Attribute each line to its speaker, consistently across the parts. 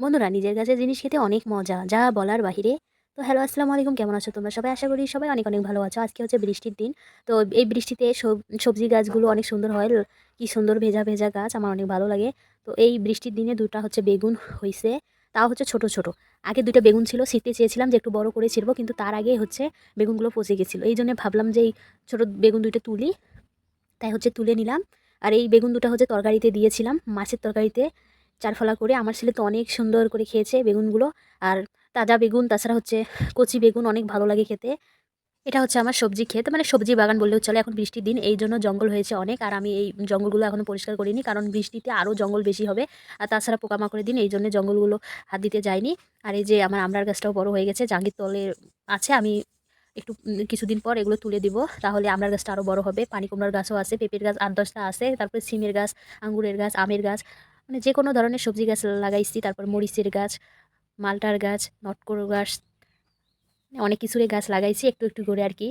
Speaker 1: বন্ধুরা, নিজের কাছে জিনিস খেতে অনেক মজা, যা বলার বাহিরে। তো হ্যালো, আসসালামু আলাইকুম, কেমন আছো তোমরা? সবাই আশা করি সবাই অনেক অনেক ভালো আছো। আজকে হচ্ছে বৃষ্টির দিন। তো এই বৃষ্টিতে সব- সবজি গাছগুলো অনেক সুন্দর হয়। কি সুন্দর ভেজা ভেজা গাছ, আমার অনেক ভালো লাগে। তো এই বৃষ্টির দিনে দুটো হচ্ছে বেগুন হয়েছে তাও হচ্ছে ছোট ছোট। আগে দুটো বেগুন ছিল, শীতে চেয়েছিলাম যে একটু বড় করে ছিড়বো, কিন্তু তার আগে হচ্ছে বেগুনগুলো পচে গেছিল। এই জন্য ভাবলাম যে এই ছোটো বেগুন দুটো তুলি, তাই হচ্ছে তুলে নিলাম। আর এই বেগুন দুটো হচ্ছে তরকারিতে দিয়েছিলাম, মাছের তরকারিতে। চারফলা করে। আমার ছেলে তো অনেক সুন্দর করে খেয়েছে বেগুনগুলো। আর তাজা বেগুন, তাছাড়া হচ্ছে কচি বেগুন অনেক ভালো লাগে খেতে। এটা হচ্ছে আমার সবজি ক্ষেত। মানে সবজি বাগান বললেও চলে এখন বৃষ্টির দিন। এই জন্য জঙ্গল হয়েছে অনেক। আর আমি এই জঙ্গলগুলো এখনও পরিষ্কার করিনি। কারণ বৃষ্টিতে আরও জঙ্গল বেশি হবে। আর তাছাড়া পোকামাকড়ের দিন। এই জন্য জঙ্গলগুলো হাত দিতে যায়নি আর এই যে আমার আমরার গাছটাও বড় হয়ে গেছে, জাঙ্গির তলে আছে। আমি একটু কিছুদিন পর এগুলো তুলে দিব। তাহলে আমরার গাছটা আরও বড় হবে। পানি কুমড়ার গাছও আছে, পেঁপের গাছ আট দশটা আছে। তারপরে সিমের গাছ, আঙ্গুরের গাছ, আমের গাছ। মানে যে কোনো ধরনের সবজি গাছ লাগাইছি, তারপর মরিচের গাছ, মালটার গাছ, নটকর গাছ অনেক কিছুরই গাছ লাগাইছি একটু একটু করে আর কি।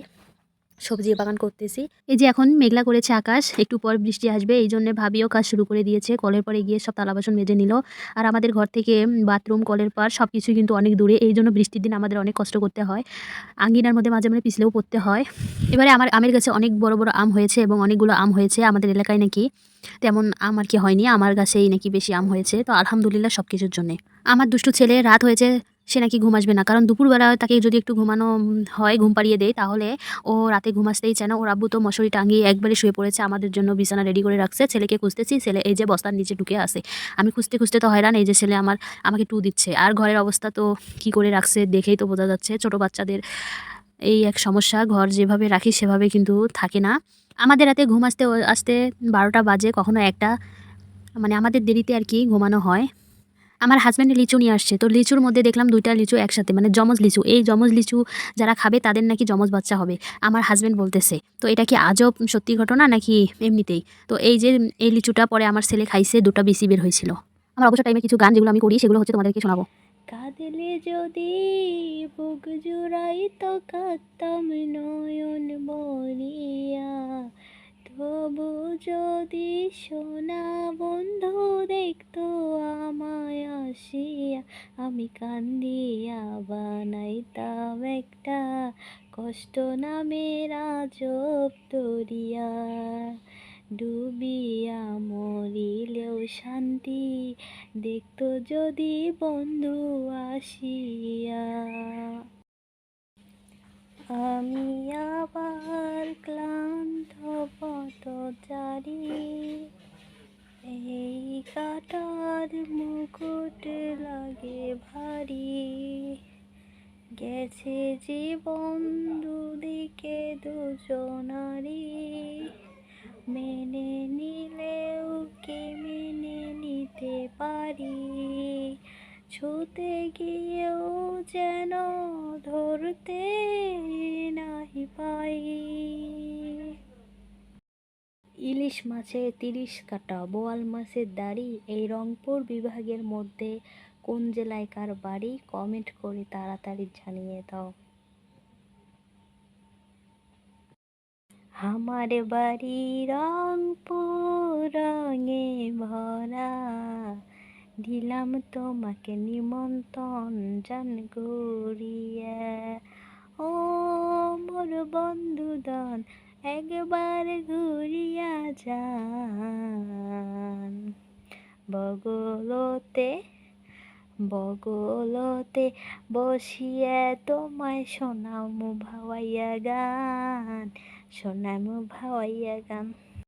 Speaker 1: সবজি বাগান করতেছি। এই যে এখন মেঘলা করেছে আকাশ, একটু পর বৃষ্টি আসবে, এই জন্য ভাবিও কাজ শুরু করে দিয়েছে। কলের পরে গিয়ে সব থালা বাসন মেজে নিল। আর আমাদের ঘর থেকে বাথরুম, কলের পার সব কিছুই কিন্তু অনেক দূরে, এই জন্য বৃষ্টির দিন আমাদের অনেক কষ্ট করতে হয়। আঙ্গিনার মধ্যে মাঝে মাঝে পিছলেও পড়তে হয়। এবারে আমার আমের গাছে অনেক বড় বড় আম হয়েছে এবং অনেকগুলো আম হয়েছে আমাদের এলাকায় নাকি। তেমন আম আর কি হয়নি, আমার গাছেই নাকি বেশি আম হয়েছে। তো আলহামদুলিল্লাহ সব কিছুর জন্যে। আমার দুষ্টু ছেলে রাত হয়েছে সে নাকি ঘুম আসবে না। কারণ দুপুরবেলা তাকে যদি একটু ঘুমানো হয়, ঘুম পাড়িয়ে দেয়, তাহলে ও রাতে ঘুম আসতেই চায় না। ওর আব্বু তো মশারি টাঙিয়ে একবারে শুয়ে পড়েছে, আমাদের জন্য বিছানা রেডি করে রাখছে। ছেলেকে খুঁজতেছি, ছেলে এই যে বস্তার নিচে ঢুকে আসে আমি খুঁজতে খুঁজতে তো হয়রান, এই যে ছেলে আমার, আমাকে টু দিচ্ছে। আর ঘরের অবস্থা তো কি করে রাখছে দেখেই তো বোঝা যাচ্ছে, ছোট বাচ্চাদের এই এক সমস্যা। ঘর যেভাবে রাখি, সেভাবে কিন্তু থাকে না। আমাদের রাতে ঘুম আসতে আসতে বারোটা বাজে, কখনো একটা মানে আমাদের দেরিতে আর কি ঘুমানো হয়। আমার হাজব্যান্ড লিচু নিয়ে আসছে। তো লিচুর মধ্যে দেখলাম দুইটা লিচু একসাথে মানে জমজ লিচু। এই জমজ লিচু যারা খাবে তাদের নাকি জমজ বাচ্চা হবে, আমার হাজব্যান্ড বলতেছে। তো এটা কি আজব সত্যি ঘটনা নাকি এমনিতেই? তো এই যে এই লিচুটা পরে আমার ছেলে খাইছে, দুটো বেশি বের হয়েছিল। আমার অবসর টাইমে কিছু গান যেগুলো আমি করি, সেগুলো হচ্ছে তোমাদেরকে শোনাবো। কাঁদলে যদি বুক জুড়াই তো কাঁদতাম নয়ন বরিয়া তবু যদি সোনা বন্ধু দেখতো আসিয়া আমি কান্দিয়া বানাইতাম একটা কষ্ট নামের আজব দরিয়া ডুবিয়া মরিলেও শান্তি দেখতো যদি বন্ধু আসিয়া। আমি আবার মুকুট লাগে ভারী। গেছে জীবন দুদিকে দুজনারি মেনে নিলেও কি মেনে নিতে পারি? ছুতে গিয়েও যেন ধরতে নাহি পাই। ইলিশ মাছে তিরিশ কাটা বোয়াল মাছের দাড়ি, এই রংপুর বিভাগের মধ্যে কোন জেলায় কার বাড়ি? কমেন্ট করে তাড়াতাড়ি জানিয়ে দাও। আমার বাড়ি রংপুর, রঙে ভরা। দিলাম তোমাকে নিমন্ত্রণ, জান গড়িয়া ও মোর বন্ধুদন একবার ঘুরিয়া যান বগলতে বগলতে বসিয়া তোমায় শোনাম ভাওয়াইয়া গান শোনাম ভাওয়াইয়া গান।